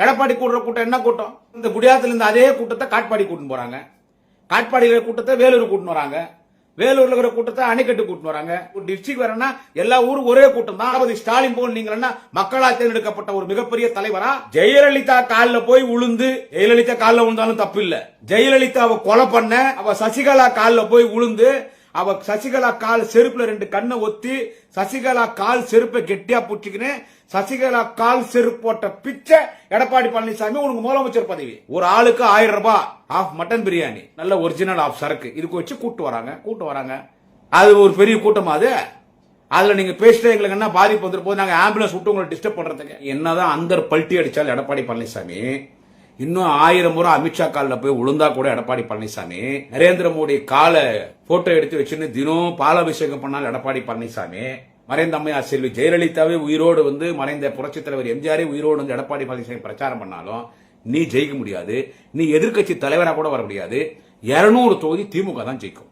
எடப்பாடி கூடுற கூட்டம் என்ன கூட்டம்? இந்த குடியாத்துல இருந்து அதே கூட்டத்தை காட்பாடி கூட்டின்னு போறாங்க. காட்பாடியில் கூட்டத்தை வேலூர் கூட்டின்னு வராங்க. வேலூர்ல இருக்கிற கூட்டத்தை அணைக்கட்டு கூட்டின்னு வராங்க. ஒரு டிஸ்ட்ரிக்ட் வரனா எல்லா ஊரும் ஒரே கூட்டம் தான். தளபதி ஸ்டாலின் போல் நீங்க மக்களால் தேர்ந்தெடுக்கப்பட்ட ஒரு மிகப்பெரிய தலைவரா ஜெயலலிதா காலில் போய் உளுந்து ஜெயலலிதா காலில் விழுந்தாலும் தப்பு இல்ல ஜெயலலிதாவை கொலை பண்ண அவ சசிகலா காலில் போய் உளுந்து அவ சசிகலா கால் செருப்புல ரெண்டு கண்ணை ஒத்தி சசிகலா கால் செருப்பை கெட்டியா பிடிச்சிக்கினு சசிகலா கால் செருப்பு போட்ட பிச்சை எடப்பாடி பழனிசாமி உனக்கு முதலமைச்சர் பதவி. ஒரு ஆளுக்கு ஆயிரம் ரூபாய் ஆஃப் மட்டன் பிரியாணி நல்ல ஒரிஜினல் ஆஃப் சரக்கு. இதுக்கு வச்சு கூட்டு வராங்க கூட்டு வராங்க. அது ஒரு பெரிய கூட்டமா அது. அதுல நீங்க பேசிட்டு எங்களுக்கு என்ன பாதிப்பு வந்துருப்போம் போது நாங்க ஆம்புலன்ஸ் விட்டு உங்களை டிஸ்டர்ப் பண்றதுக்கு. என்னதான் அந்த பல்ட்டி அடிச்சாலும் எடப்பாடி பழனிசாமி இன்னும் ஆயிரம் முறை அமித்ஷா காலில் போய் விழுந்தா கூட எடப்பாடி பழனிசாமி நரேந்திர மோடி காலை போட்டோ எடுத்து வச்சுன்னு தினம் பாலாபிஷேகம் பண்ணால் எடப்பாடி பழனிசாமி மறைந்த அம்மையா செல்வி ஜெயலலிதாவே உயிரோடு வந்து மறைந்த புரட்சித் தலைவர் எம்ஜிஆரே உயிரோடு வந்து எடப்பாடி பழனிசாமி பிரச்சாரம் பண்ணாலும் நீ ஜெயிக்க முடியாது. நீ எதிர்க்கட்சி தலைவராக கூட வர முடியாது. இருநூறு தொகுதி திமுக தான் ஜெயிக்கும்.